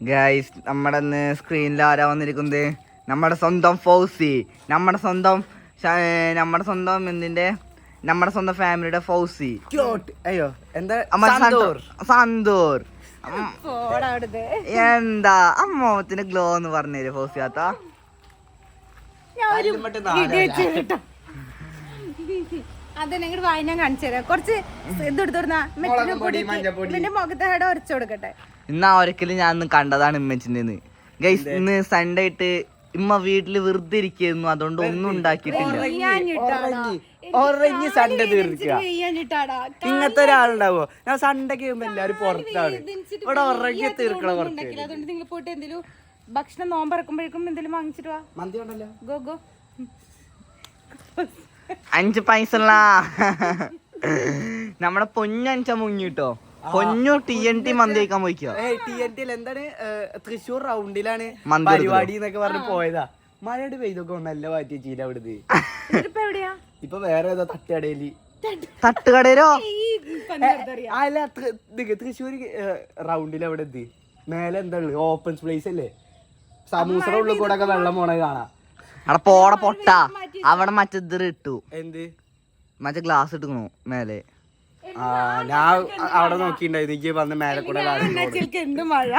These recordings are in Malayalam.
ഗൈസ് നമ്മുടെ ഇന്ന് സ്ക്രീനിൽ ആരാ വന്നിരിക്കുന്നത്? നമ്മുടെ സ്വന്തം ഫൗസി. നമ്മുടെ സ്വന്തം നമ്മുടെ സ്വന്തം എന്തിന്റെ? നമ്മുടെ സ്വന്തം ഫാമിലിയുടെ ഫൗസി. ക്യൂട്ട് അയ്യോ എന്താ? അമ്മ സന്തൂർ. എന്താ? അമ്മത്തിന് ഗ്ലോ എന്ന് പറഞ്ഞേര് ഫൗസിയാത്ത ഞാൻ ഒരു കല്ലുമ്മട്ട് video വെച്ച് കേട്ടോ. അത് ഞങ്ങൾ വായന കാണിച്ചു തരാം കുറച്ച് ഇത് എടുത്തോടുന്ന പൊടി, മുഖത്തെ ഉരച്ചു കൊടുക്കട്ടെ. ഇന്ന് ആ ഒരിക്കലും ഞാൻ ഇന്ന് കണ്ടതാണ് ഇമ്മച്ചിന്റെ ഗൈസ് ഇന്ന് സൺഡേ ആയിട്ട് ഇമ്മ വീട്ടിൽ വെറുതെ ഇരിക്കുന്നു അതുകൊണ്ട് ഒന്നും ഉണ്ടാക്കിയിട്ടില്ല. സൺഡേ തീർക്കുക ഇങ്ങനത്തെ ഒരാളുണ്ടാവോ? ഞാൻ സൺഡേ കഴിയുമ്പോ എല്ലാരും പുറത്താണ്. ഇവിടെ ഉറങ്ങി തീർക്കണ കുറച്ച് അതുകൊണ്ട് നിങ്ങൾ പോയിട്ട് എന്തെങ്കിലും ഭക്ഷണം നോമ്പറക്കുമ്പോഴേക്കും എന്തെങ്കിലും വാങ്ങിച്ചിട്ട് വാ. മന്തി ഉണ്ടല്ലോ ഗോ ഗോ. അഞ്ച് പൈസ നമ്മുടെ പൊന്നഞ്ച മുങ്ങിട്ടോ പൊന്നു ടി എൻ ടി മന്തി കഴിക്കാൻ പോയിക്കോ? ടി എൻ ടി എന്താണ് തൃശൂർ തൃശ്ശൂർ റൗണ്ടിലാണ് മന്തി പരിപാടി എന്നൊക്കെ പറഞ്ഞ് പോയതാ. മഴയുടെ പെയ്തൊക്കെ നല്ല മാറ്റി ചീല അവിടുന്ന്. ഇപ്പൊ വേറെ ഏതോ തട്ടുകടയിൽ തട്ടുകടയിലോ അല്ല ഇത് തൃശ്ശൂർ റൗണ്ടിൽ അവിടെ എത്തി മേലെ എന്താ ഓപ്പൺ പ്ലേസ് അല്ലേ? സമൂസയുടെ ഉള്ളിൽ കൂടെ ഒക്കെ വെള്ളം പോണ കാണാ. അവിടെ പോട പൊട്ട. അവിടെ മറ്റേ ഇട്ടു. എന്ത്? മറ്റേ ഗ്ലാസ് ഇട്ടുക്കണു മേലെ. ഞാൻ അവിടെ നോക്കിണ്ടായിരുന്നു എനിക്ക് വന്ന് മേലെ കൂടെ എന്ത് മഴ?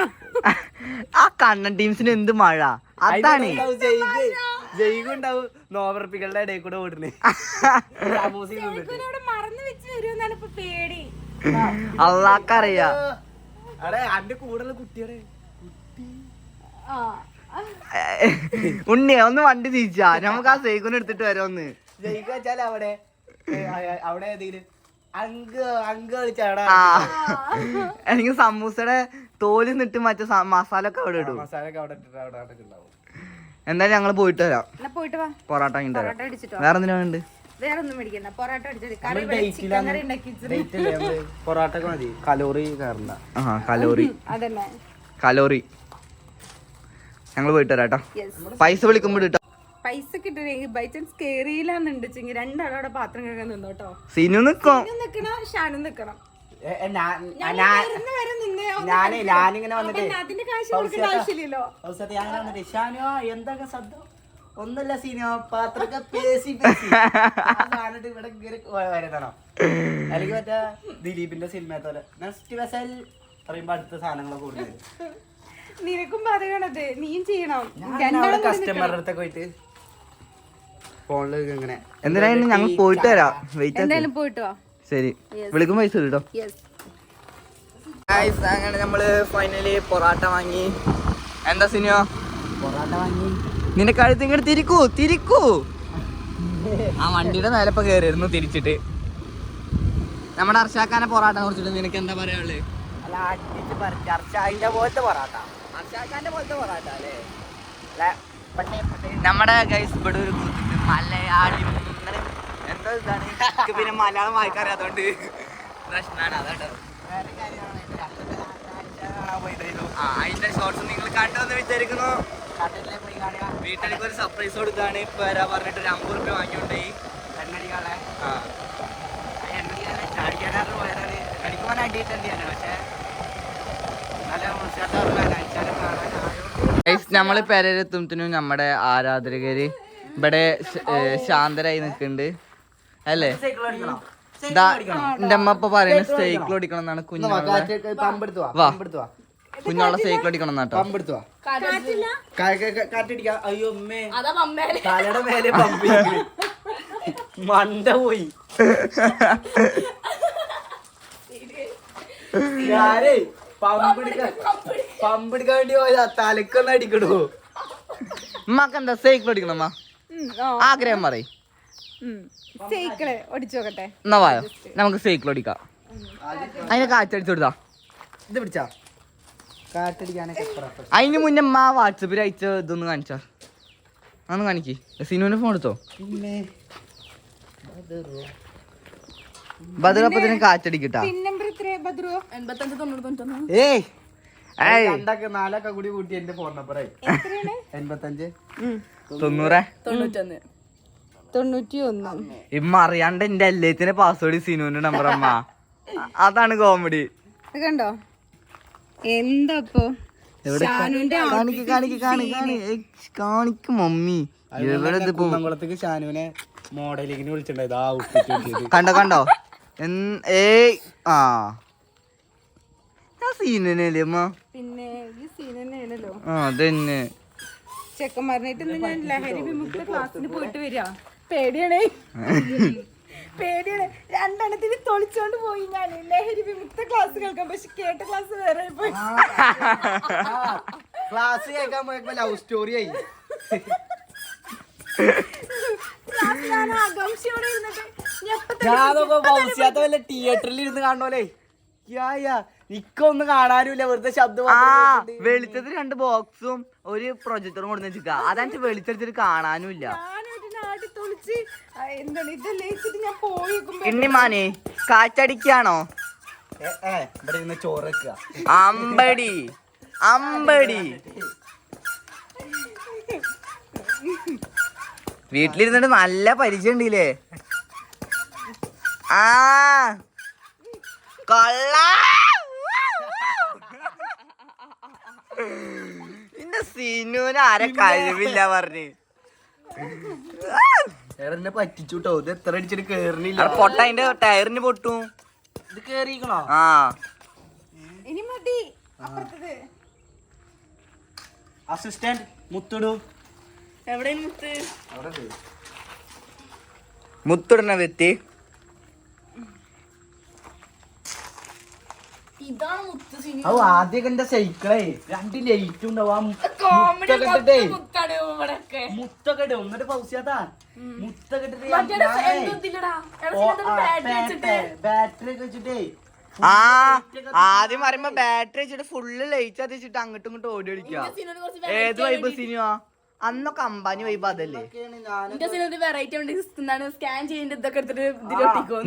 ആ കണ്ണൻ ടീംസിന് എന്ത് മഴ? അതാണ്. ഉണ്ടാവും. നോവർപ്പികളുടെ ഇടയിൽ കൂടെ ഓടുന്നേ. സമൂസ തിന്നിട്ട്. ഇവിടെ മറന്നു വെച്ച് വരുമെന്നാണ് ഇപ്പൊ പേടി. അള്ളാക്കറിയാ. അടേ അന്റെ കൂടെയുള്ള കുട്ടിയുടെ കുട്ടി. ഉണ്ണിയെ ഒന്ന് വണ്ടി തിരിച്ചാ. നമുക്ക് ആ സൈക്കിൾ എടുത്തിട്ട് ഒന്ന്. ജയ്ഗ് വെച്ചാൽ അവിടെ അവിടെ ഏതെങ്കിലും അങ്ക് അങ്ക് എനിക്ക് സമൂസയുടെ തോൽ നിട്ട് മറ്റേ മസാല ഒക്കെ അവിടെ ഇടും. മസാല ഒക്കെ അവിടെ ഇട്ടിട്ട് അവിടെ അവിടെ എന്തായാലും ഞങ്ങൾ പോയിട്ട് വരാം. എന്നാ പോയിട്ട് വാ. പൊറോട്ട വാങ്ങിട്ട് പൊറോട്ട അടിച്ചിട്ടോ വേറെ എന്തിനാ വേണ്ട പൊറോട്ട മതി. കലോറി കയറുന്ന ആ കലോറി. അതന്നെ. കലോറി. ഞങ്ങൾ പോയിട്ട് വരാട്ടോ കേട്ടോ. പൈസ വിളിക്കുമ്പോൾ പൈസ കിട്ടണെങ്കിൽ ബൈ ചാൻസ് കേറിയില്ലാന്നുണ്ടെച്ചെങ്കിൽ രണ്ടാളവിടെ പാത്രം കഴുകാൻ നിന്നോട്ടോ. സിനു നിക്കും? നിക്കണോ നിക്കണം ഷാനു നിക്കണം. ഞാനേ ഞാനിങ്ങനെ വന്നിട്ട് വന്നിട്ട് ഷാനോ എന്തൊക്കെ ശബ്ദം സീനോ പാത്രമൊക്കെ പേശി ഇവിടെ ഇങ്ങനെ വരതണോ അല്ലെങ്കിൽ മറ്റേ ദിലീപിന്റെ സിനിമയത്തോലെ നെക്സ്റ്റ് വെസൽ പറയുമ്പോ അടുത്ത സാധനങ്ങളൊക്കെ നിനക്കും പറയണത് നീയും ചെയ്യണം. കസ്റ്റമറിനടുത്തൊക്കെ അവിടെ കസ്റ്റമറുടെ അടുത്തൊക്കെ പോയിട്ട്? ഇങ്ങനെ എന്തിനാ ഞങ്ങൾ പോയിട്ട് വരാം. വെയിറ്റ് എന്തായാലും പോയിട്ട് വാ. ശരി. വിളിക്കുമ്പോൾ പൈസ കിട്ടോ അങ്ങനെ നമ്മൾ ഫൈനലി പൊറാട്ട വാങ്ങി. എന്താ സിനിമ? പൊറാട്ട വാങ്ങി. നിന്റെ കഴുത്ത് ഇങ്ങോട്ട് തിരിക്കൂ തിരിക്കൂ. ആ വണ്ടിയുടെ മേലപ്പ കയറിയിരുന്നു തിരിച്ചിട്ട്. നമ്മുടെ അർഷാക്കാനെ പൊറാട്ട കുറിച്ചിട്ട് നിനക്ക് എന്താ പറയാനുള്ളത് അല്ല അടിച്ച് പറിച്ച് പോലത്തെ പൊറാട്ട. അർഷാക്കാന്റെ പോലത്തെ പൊറാട്ട അല്ലേ? നമ്മുടെ ഗൈസ് ഇവിടെ ഒരു മലയാളി. അങ്ങനെ എന്തോ ഇതാണ്? എനിക്ക് പിന്നെ മലയാളം വായിക്കാൻ അതുകൊണ്ട് പ്രശ്നമാണ് അതാണ് ആ അതിന്റെ ഷോർട്സ് നിങ്ങൾ കണ്ടെന്ന് വിചാരിക്കുന്നു. വീട്ടിലേക്ക് ഒരു സർപ്രൈസ് കൊടുത്താണ്. ഇപ്പൊ വരാ പറഞ്ഞിട്ട് ഒരു അമ്പത് റുപ്യ വാങ്ങിയോണ്ടേ. കണ്ണടികളെ ആ. ചാടിക്കാനാറ് പോയതാണ് അടിക്കുവാൻ അടിയിട്ടുണ്ട് പക്ഷേ നല്ല മുറിച്ചാട്ടം ഗൈസ് നമ്മൾ പെരയിലെത്തുമ്പത്തിനും നമ്മുടെ ആരാധകര് ഇവിടെ ശാന്തരായി നിൽക്കുന്നുണ്ട്. അല്ലേ? എന്റെ അമ്മ ഇപ്പൊ പറയുന്നത് സൈക്കിൾ ഓടിക്കണം എന്നാണ് വാ. പമ്പെടുത്തു കുഞ്ഞുള്ള സൈക്കിൾ ഓടിക്കണം എന്നാട്ടോ. മണ്ട പോയി. ഞാനേ പമ്പെടുക്കാൻ പമ്പെടുക്കാൻ വേണ്ടി പോയതാ. തലക്കൊന്ന് അടിക്കണോ. ഉമ്മക്കെന്താ സൈക്കിൾ അടിക്കണമ്മ ആഗ്രഹം പറയും. സൈക്കിൾ ഓടിച്ചു നോക്കട്ടെ. എന്നാ വായോ? നമുക്ക് സൈക്കിൾ ഓടിക്കാം. അതിനെ കാറ്റടിച്ചു കൊടുത്താ. ഇത് പിടിച്ചാ. അതിന് മുന്നേ അമ്മ വാട്സപ്പിൽ അയച്ച ഇതൊന്ന് കാണിച്ചാ. അന്ന് കാണിക്ക്. സിനുവിന്റെ ഫോൺ എടുത്തോ? ബദ്രപ്പത്തിന് കാറ്റടിക്കട്ടാ. ഏയ്. നാലൊക്കെ കൂടി കൂട്ടി എന്റെ ഫോൺ നമ്പറായി എത്രയാണ്? എൺപത്തഞ്ച്. തൊണ്ണൂറേ? തൊണ്ണൂറ്റൊന്ന്. തൊണ്ണൂറ്റി ഒന്ന് ഇമ്മ അറിയാണ്ട് എന്റെ എല്ലാത്തിന്റെ പാസ്വേഡ് സിനുവിന്റെ നമ്പർ അമ്മ അതാണ് കോമഡി കണ്ടോ? കാണിക്ക് ഏയ്, മമ്മി. കുന്നംകുളത്തേക്ക് ഷാനുവിനെ മോഡലിങ്ങിന് വിളിച്ചിട്ടുണ്ടായത്. കണ്ടോ കണ്ടോ? ഏയ് ആ. സീനല്ലേ അമ്മ പിന്നെ ഈ സീൻ തന്നെയാണല്ലോ. ആ അതന്നെ. ചെക്കന്മാരനായിട്ട് ഇന്ന് ഞാൻ ലഹരി വിമുക്ത ക്ലാസ്സിന് പോയിട്ട് വരിക. പേടിയാണേ. പേടിയാണ്. രണ്ടെണ്ണത്തിന് തൊളിച്ചോണ്ട് പോയി ഞാൻ ലഹരി വിമുക്ത ക്ലാസ് കേൾക്കാൻ പക്ഷെ കേട്ട ക്ലാസ് വേറെ പോയി. ക്ലാസ് കേൾക്കാൻ പോയപ്പോ ലവ് സ്റ്റോറി ആയി. ഞാൻ ആകാംക്ഷയോടെ ഇരുന്നിട്ട് ഞെപ്പത്തെ ഞാനൊക്കെ തിയേറ്ററിൽ ഇരുന്ന് കാണണോലേ? യാ യാ. ഇക്കൊന്നും കാണാനുമില്ല. വെറുതെ ശബ്ദം ആ വെളിച്ചത്തിൽ രണ്ട് ബോക്സും ഒരു പ്രൊജക്ടറും കൊടുത്ത് വെച്ചിക്ക അതെനിക്ക് വെളിച്ചത്തിൽ കാണാനുമില്ല. ഇണ്ണിമാനെ കാറ്റടിക്കാണോ ചോറ് അമ്പടി അമ്പടി. വീട്ടിലിരുന്നിട്ട് നല്ല പരിചയം ഉണ്ടല്ലേ ആ കൊള്ള. എന്റെ സിനുവിന് ആരെ കഴിവില്ല പറഞ്ഞു. എന്നെ പറ്റിച്ചു കേട്ടോ ഇത് എത്ര അടിച്ചിട്ട് കേറണില്ല. പൊട്ട അതിന്റെ ടയറിന് പൊട്ടും. ഇത് കേറിക്കണോ? ആ. ഇനി മതി. അസിസ്റ്റന്റ് മുത്തിടു. എവിടെ മുത്ത്? മുത്തിടുന്ന വ്യക്തി. ഇതാണ് മുത്ത് സിനിമ ഓ ആദ്യമൊക്കെ എന്റെ സൈക്കിളേ രണ്ട് ലൈറ്റ് ഉണ്ടാവും. കോമഡി ഇവിടൊക്കെ മുത്തൊക്കെ ഇടും എന്നിട്ട് പൗസ്യാത്താ മുത്തൊക്കെ ബാറ്ററി ഒക്കെ വെച്ചിട്ടേ. ആ ആദ്യം പറയുമ്പോ ബാറ്ററി വെച്ചിട്ട് ഫുള്ള് ലൈറ്റ് അതിച്ചിട്ട് അങ്ങോട്ടും ഇങ്ങോട്ടും ഓടി കളിക്കുക ഏത് വൈബ് സിനിമ? അന്നൊക്കെ അമ്പാനി വൈബ് അതല്ലേ?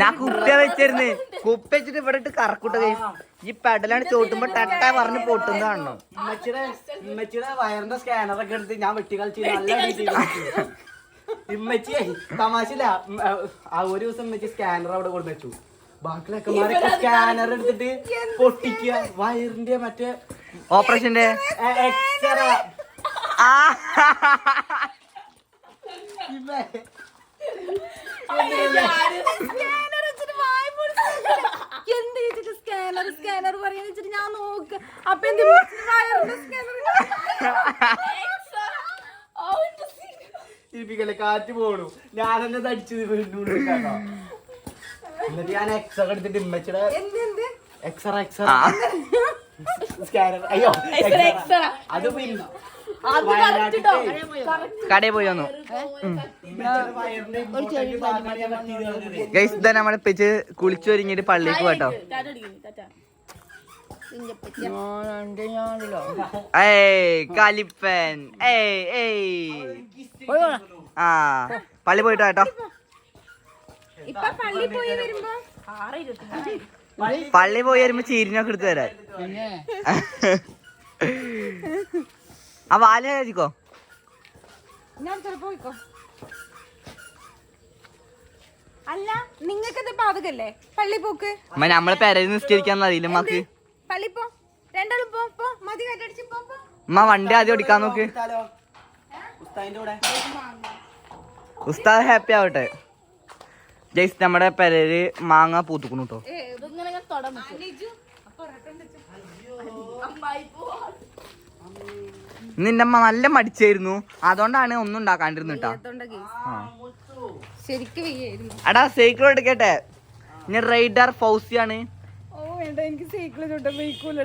ഞാൻ കുപ്പ വെച്ചിരുന്ന്. കുപ്പ വെച്ചിട്ട് ഇവിടെ ഇട്ട് കറക്കൂട്ട ഈ പെടലാണ് ചോട്ടുമ്പോ ടട്ട പറഞ്ഞ് പൊട്ടുന്ന കാണണം. ഇമ്മച്ചിയുടെ വയറിന്റെ സ്കാനർ ഒക്കെ എടുത്ത് ഞാൻ വെട്ടി കളിച്ച് നല്ല. ഇമ്മച്ചിയെ തമാശയില്ല ഒരു ദിവസം ഇമ്മച്ചി സ്കാനർ അവിടെ കൊണ്ടു വെച്ചു ലക്കന്മാരൊക്കെ സ്കാനർ എടുത്തിട്ട് പൊട്ടിക്കുക. വയറിന്റെ മറ്റേ ഓപ്പറേഷന്റെ എക്സ്റേ. എന്ത് വെച്ചിട്ട് സ്കാനർ സ്കാനർ പറയാന്ന് വെച്ചിട്ട് ഞാൻ നോക്ക അപ്പൊ എന്ത് ഇരിപ്പിക്കല്ലേ കാറ്റ് പോണു. ഞാൻ തന്നെ തടിച്ചത് വീണ്ടും എന്നിട്ട് ഞാൻ എക്സ്റേ എടുത്തിട്ട് എന്ത് എക്സ്റേ എക്സ്റേ. സ്കാനർ അയ്യോ. അത് പിന്നെ കടയിൽ പോയി വന്നു. ഗൈസ് ഇതാ നമ്മളെ പിച്ച് പള്ളിക്ക് പോട്ടോ. ഏയ് കലിപ്പൻ. ഏയ് ഏയ്. ആ പള്ളി പോയിട്ടോ കേട്ടോ പള്ളി പോയി വരുമ്പോ? പള്ളി പോയി വരുമ്പോ ചീരിനൊക്കെ എടുത്തു തരാൻ. ആ വാല ഞാൻ പോയിക്കോ. അല്ല നിങ്ങൾക്കത് പാതകല്ലേ? പള്ളി പോക്ക്. അമ്മ നമ്മളെ പെരയിൽ നിസ്കരിക്കാന്ന് അറിയില്ല മക്ക് പള്ളി പോ. രണ്ടാളും പോ പോ. മതി കറ്റടിച്ച് പോ പോ. അമ്മ വണ്ടി ആദ്യം ഓടിക്കാൻ നോക്ക്. ഉസ്താദ്? ഹാപ്പി ആവട്ടെ. ജയ്സ് നമ്മുടെ പെരയിൽ മാങ്ങ പൂത്തുക്കണു കേട്ടോ നിന്റെ അമ്മ നല്ല മടിച്ചായിരുന്നു. അതുകൊണ്ടാണ് ഒന്നും ഉണ്ടാക്കാണ്ടിരുന്നു കേട്ടാ വയ്യായിരുന്നു. സൈക്കിൾ എടുക്കട്ടെ. ഞാൻ റൈഡർ ഫൗസിയാണ്.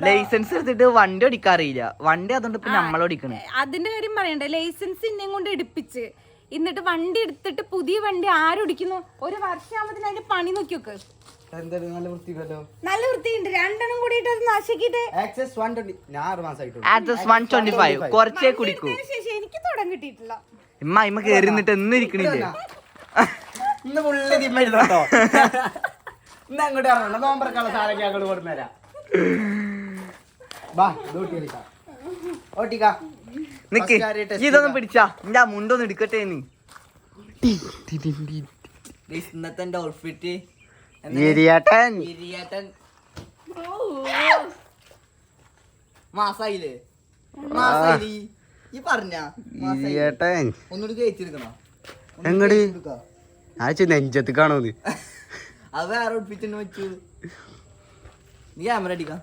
ലൈസൻസ് എടുത്തിട്ട് വണ്ടി ഓടിക്കാറിയില്ല വണ്ടി അതുകൊണ്ട് ഇപ്പൊ നമ്മൾ ഓടിക്കണേ. അതിന്റെ കാര്യം പറയണ്ടേ. ലൈസൻസ് ഇന്നെ കൊണ്ട് എടുപ്പിച്ച്. എന്നിട്ട് വണ്ടി എടുത്തിട്ട് പുതിയ വണ്ടി ആരൊടിക്കുന്നു ഒരു വർഷമാകുമ്പത്തിന് അതിന്റെ പണി നോക്കി നോക്ക് എന്തായാലും നല്ല വൃത്തിക്കല്ലോ നല്ല വൃത്തിയുണ്ട്. രണ്ടെണ്ണം കൂടിയിട്ട് അത് നശിക്കിട്ട് ആക്സസ് വൺ ട്വന്റി ഞാൻ ആറ് മാസമായിട്ടുള്ളൂ. ആറ്റ് വൺ ട്വന്റി ഫൈവ് കുറച്ചേ കുടിക്കൂ. അതിന് ശേഷം എനിക്ക് കിട്ടിയിട്ടില്ല. ഇമ്മ ഇമ്മ കേറിന്നിട്ട് എന്നും ഇരിക്കണില്ലേ? ഇന്ന് പുള്ളി തിമ്മരുന്നോ ഇന്ന് അങ്ങോട്ട് ഇറങ്ങണം. നോമ്പറക്കാനുള്ള സാധനം ഞാൻ അങ്ങോട്ട് കൊടുന്നേരാ ബാ ഇത് ഓട്ടിക്കളിക്കാം ഓട്ടിക്കാ നിക്ക്. ഇതൊന്നും പിടിച്ചാ. എന്റെ മുണ്ടൊന്നും എടുക്കട്ടെ നീ. ഇന്നത്തെ ഔട്ട്ഫിറ്റ് മാസായില്ലേ? മാസായി ഈ പറഞ്ഞ ഏട്ടൻ ഒന്നുകൂടി കയറ്റിയെടുക്കണോ എങ്ങട്? ആ നെഞ്ചത്ത് കാണോ അത് വേറെ വെച്ചു നീ ക്യാമറ അടിക്കാം.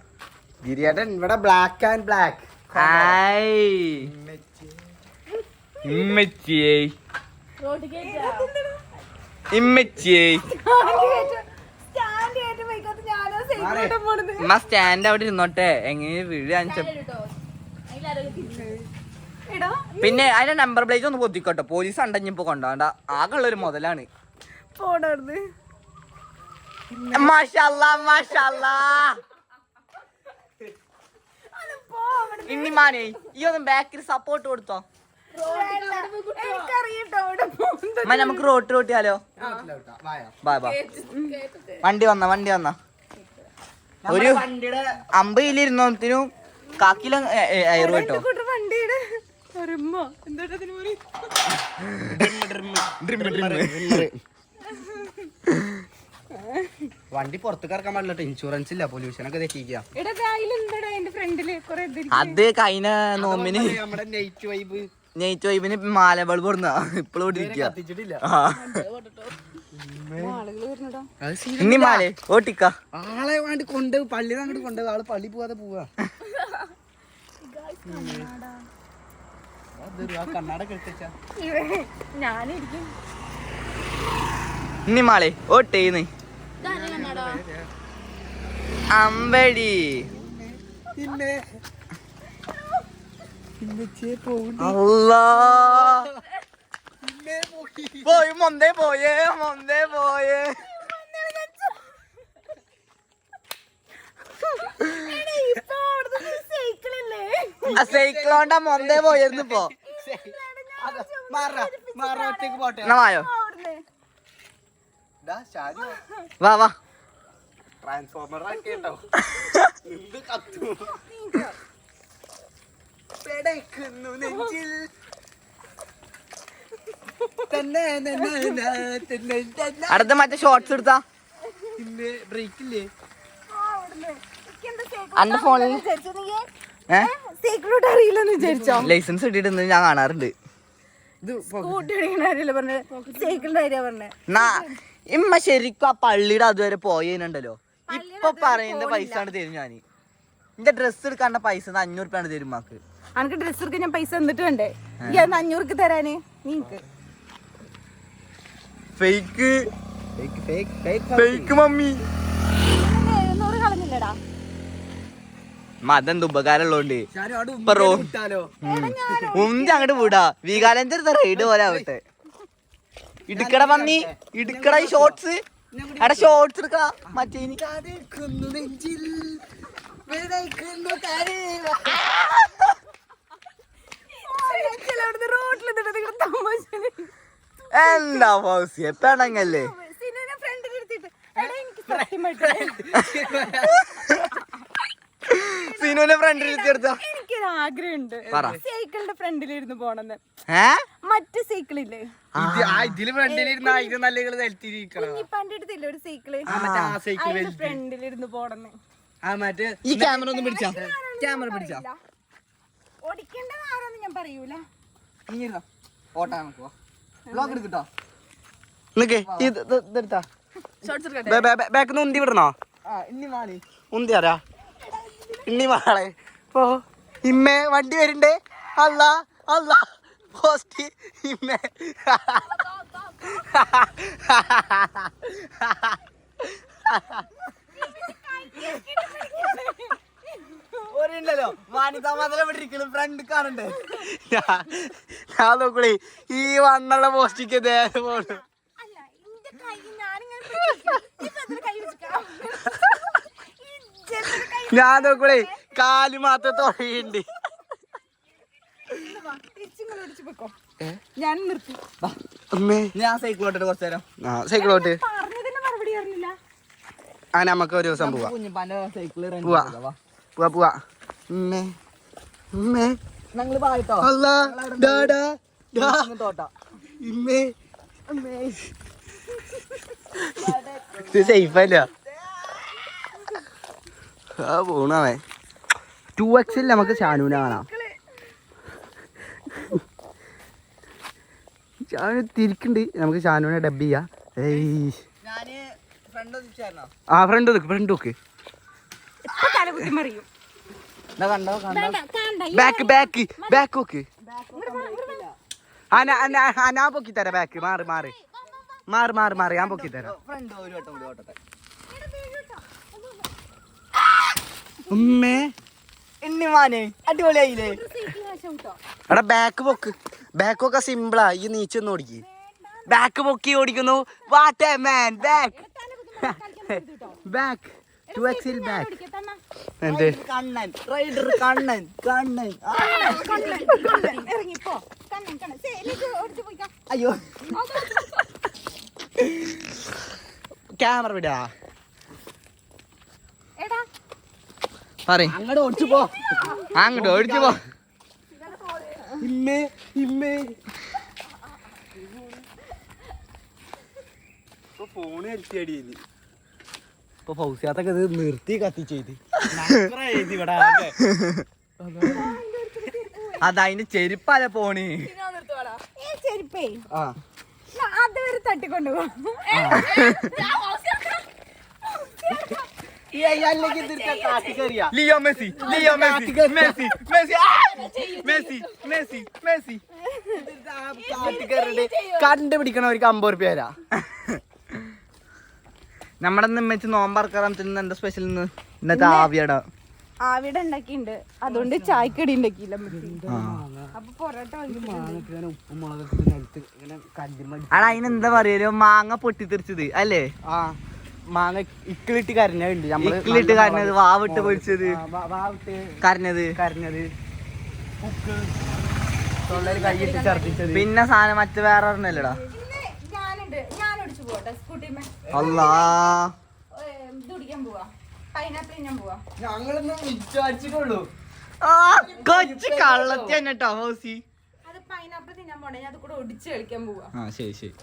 ഗിരിയേട്ടൻ ഇവിടെ ബ്ലാക്ക് ആൻഡ് ബ്ലാക്ക് ഹായ് ഇമ്മച്ചിയേ ഇമ്മച്ചിയേ ഉമ്മ സ്റ്റാൻഡ് അവിടെ ഇരുന്നോട്ടെ. എങ്ങനെ വീട് കാണിച്ച എടാ പിന്നെ അതിന്റെ നമ്പർ പ്ലേറ്റ് ഒന്ന് പൊത്തിക്കോട്ടെ. പോലീസ് അണ്ടഞ്ഞിപ്പോ കൊണ്ടോണ്ട. ആകെയുള്ള ഒരു മുതലാണ്. പോണർന്ന് മാഷല്ലാ മാഷല്ലാ ഇനി മാനേ ഈ ഒന്ന് ബാക്കിൽ സപ്പോർട്ട് കൊടുത്തോ. എനിക്കറിയട്ടോ അവിടെ പോകുന്നത്. അമ്മ നമുക്ക് റോട്ട് റോട്ടിയാലോ ബാ ബാ വണ്ടി വന്ന വണ്ടി വന്ന. ഒരു വണ്ടിയുടെ അമ്പതിലിരുന്നതിനും കാക്കില എയർ കേട്ടോ. വണ്ടി പുറത്തേക്ക് ഇറക്കാൻ പാടില്ല ഇൻഷുറൻസ് ഇല്ല പൊല്യൂഷൻ ഒക്കെ തെറ്റിക്കുക എടാ ബാഗിൽ എന്താടാ എന്റെ ഫ്രണ്ടിൽ? കൊറേ അത് കഴിഞ്ഞ നോമിന് നമ്മുടെ നൈറ്റ് വൈബ് നെയ്റ്റ് വൈബിന് മാല ബൾബ് കൊടുന്ന. ഇപ്പോഴും വരുന്നടാ ഇനി മാലേ ഓട്ടിക്ക. ആളെ വേണ്ടി കൊണ്ട് പള്ളി അങ്ങോട്ട് കൊണ്ട് ആൾ പള്ളി പോവാതെ പോവാ. ഇനി മാളെ ഓട്ടേന്ന്. അമ്പടി. പിന്നെ അല്ലാ പോയി മൊന്തേ പോയേ മൊന്തേ പോയേ സൈക്കിളോണ്ടാ മൊന്തേ പോയിരുന്നു ഇപ്പോ ഒറ്റയ്ക്ക് പോട്ടെ വായോ വാ വാ ട്രാൻസ്ഫോമർ കേട്ടോ നിന്ന് കത്തു പെടയ്ക്കുന്നു നെഞ്ചിൽ തന്നെ തന്നെ തന്നെ തന്നെ അടുത്ത മറ്റേ ഷോർട്സ് എടുത്താ? ബ്രേക്ക് ഇല്ലേ? അന്റെ ഫോണിൽ സീക്രട്ട് അറിയില്ലെന്ന് വിചാരിച്ചോ? ലൈസൻസ് ഇട്ടിട്ട് ഞാൻ കാണാറുണ്ട്. ഇമ്മ ശരിക്കും ആ പള്ളിയുടെ അതുവരെ പോയതിനുണ്ടല്ലോ ഇപ്പൊ പറയുന്ന പൈസ ആണ് തരും ഞാൻ എന്റെ ഡ്രസ്സ് എടുക്കാണ്ട പൈസ അഞ്ഞൂറ് രൂപയാണ് തരും മാക്ക് അനക്ക് ഡ്രസ് എടുക്കാൻ ഞാൻ പൈസ തന്നിട്ടുണ്ട് വേണ്ടേ? അഞ്ഞൂർക്ക് തരാന് നീക്ക്. ഫേക്ക് ഫേക്ക് മമ്മി എഴുന്നൂറ് കളഞ്ഞില്ലടാ. മതെന്ത് ഉപകാരമുള്ളതുകൊണ്ട്? ഞാനും അവിടെ ഇപ്പൊ റോ വിട്ടാലോ? ഉന്തി അങ്ങോട്ട് വിടാ. വീകാലഞ്ചരത്തെ റൈഡ് പോലെ ആവട്ടെ. ഇടുക്കട പന്നി ഇടുക്കട ഈ ഷോർട്സ് എടാ ഷോർട്സ് എടുക്കടാ. മറ്റേ റോട്ടിൽ തമാശ എന്താ ഫൗസിയെ പെണങ്ങല്ലേ സിനുവിനെ എടുത്ത എനിക്കൊരു ആഗ്രഹമുണ്ട് പറ. സൈക്കിളിന്റെ ഫ്രണ്ടിലിരുന്ന് പോണെന്ന്. മറ്റു സൈക്കിളില്ലേ? ഇതിൽ ഫ്രണ്ടിലിരുന്ന നല്ല ഇങ്ങൾ നിലത്തിരിക്കണം കുഞ്ഞിപ്പാന്റെ അടുത്തില്ലേ ഒരു സൈക്കിൾ? ആ മറ്റേ ആ സൈക്കിൾ അതിന്റെ ഫ്രണ്ടിലിരുന്ന് പോണെന്ന്. ആ മറ്റേ ഈ ക്യാമറ ഒന്ന് പിടിച്ചാ? ക്യാമറ പിടിച്ചാ? ഓടിക്കേണ്ടത് ആരാന്ന് ഞാൻ പറയൂല. ഓട്ടാ നമുക്ക് ബ്ലോഗ് എടുക്കട്ടോ നിക്ക് ഇത് ഇത് ഇതെടുത്താ ബാക്കിന്ന് ഉന്തി വിടണോ? ഉന്തി ആരാ? ഇണ്ണി മാളെ പോ ഇമ്മേ വണ്ടി വരുന്നുണ്ട് അല്ല അല്ല പോസ്റ്റ് ഇമ്മേ. ഓരുണ്ടല്ലോ വാണിതാ മതല വിട്ടിരിക്കലും ഫ്രണ്ട് കാണണ്ടേ? ഞാൻ- നോക്കളേ ഈ വണ്ണുള്ള പോസ്റ്റിക്ക് നേരെ പോണു ഞാൻ നോക്കളേ കാൽ മാത്രം തുടങ്ങിണ്ട്. ഞാൻ നിർത്തി. അമ്മേ ഞാൻ സൈക്കിളോട്ടിട്ട് കുറച്ചു നേരം. ആ സൈക്കിളോട്ട് പറഞ്ഞതിന് മറുപടി അറിഞ്ഞില്ല. ആ നമുക്ക് ഒരു ദിവസം പോവാ. പോവാ. പോവാ പോവാ. ഉമ്മേ ഉമ്മേ. ഡാ ഇമ്മേ ആ നമുക്ക് ഷാനുവിനെ കാണാം. ഷാനു തിരിക്കുണ്ട് നമുക്ക് ഷാനുവിനെ ഡബ് ചെയ്യാം. ആ ഫ്രണ്ട് ഫ്രണ്ട് നോക്ക് കണ്ടോ കണ്ടോ? ബാക്ക് ബാക്ക് ബാക്ക് നോക്ക്. ഞാൻ- പൊക്കി തരാം ബാക്ക് മാറി മാറി. മാറി മാറി മാറി. ഞാൻ പൊക്കി തരാം. ഉമ്മേ. അടിപൊളിയായില്ലേ? എടാ ബാക്ക് പൊക്ക്. ബാക്ക് ഒക്കെ സിമ്പിളാ ഈ നീച്ചൊന്ന് ഓടിക്ക്. ബാക്ക് പൊക്കി ഓടിക്കുന്നു. What a man back. Back to എക്സിൽ ബാക്ക്. എന്ത്? കണ്ണൻ റൈഡർ കണ്ണൻ കണ്ണൻ. അയ്യോ. ക്യാമറ വിടാ. പറയും. അങ്ങോട്ട് ഓടിച്ചു പോ. അങ്ങോട്ട് ഓടിച്ചു പോ. ഇമ്മേ ഇമ്മേ. ഫോണ് കളിച്ചടി ഇപ്പൊ ഫൗസിയാത്തൊക്കെ ഇത് നിർത്തി കത്തിച്ചെയ്ത്. അതതിന്റെ ചെരുപ്പല്ല പോണി. ചെരുപ്പേ Leo Messi Leo Messi Messi Messi! Messi Messi Messi. കാട്ടിക്കറിയുടെ കണ്ടുപിടിക്കണവർക്ക് അമ്പത് റുപ്യ തരാ. നമ്മുടെ നിമ്മച്ച് നോമ്പറക്കാറാൻ തിന്ന എന്താ സ്പെഷ്യൽ ഇന്ന്? ഇന്നത്തെ ആവിയട? ആവിടെ ഉണ്ടാക്കിണ്ട് അതുകൊണ്ട് ചായക്കടി ഉണ്ടാക്കിയില്ല. അപ്പൊ ആടാ അതിനെന്താ പറയാ മാങ്ങ പൊട്ടിത്തെറിച്ചത് അല്ലേ? ആ മാങ്ങ ഇക്കിളിട്ട് കരഞ്ഞുണ്ട് നമ്മൾ ഇക്കിലിട്ട് കരഞ്ഞത് വാവിട്ട് പൊടിച്ചത്. കരഞ്ഞത്. കരഞ്ഞത്. പിന്നെ സാധനം മറ്റു വേറെ ഒരെണ്ണല്ലടാ ഇന്ന് ഞാനുണ്ട് ഞാൻ ഒടിച്ചു പോട്ടെ സ്കൂട്ടിമേ അല്ലാ പോവാ. പൈനാപ്പിൾ ഞാൻ പോവാ. ഞങ്ങളൊന്നും വിചാരിച്ചിട്ടുള്ളൂ ആ, കൊച്ചു കള്ളത്തി തന്നെ കേട്ടോ ഹൗസി. അത് പൈനാപ്പിൾ തിന്നാൻ പോണേ ഞാൻ അത് കൂടെ ഒടിച്ച് കളിക്കാൻ പോവാ. ആ ശരി ശരി.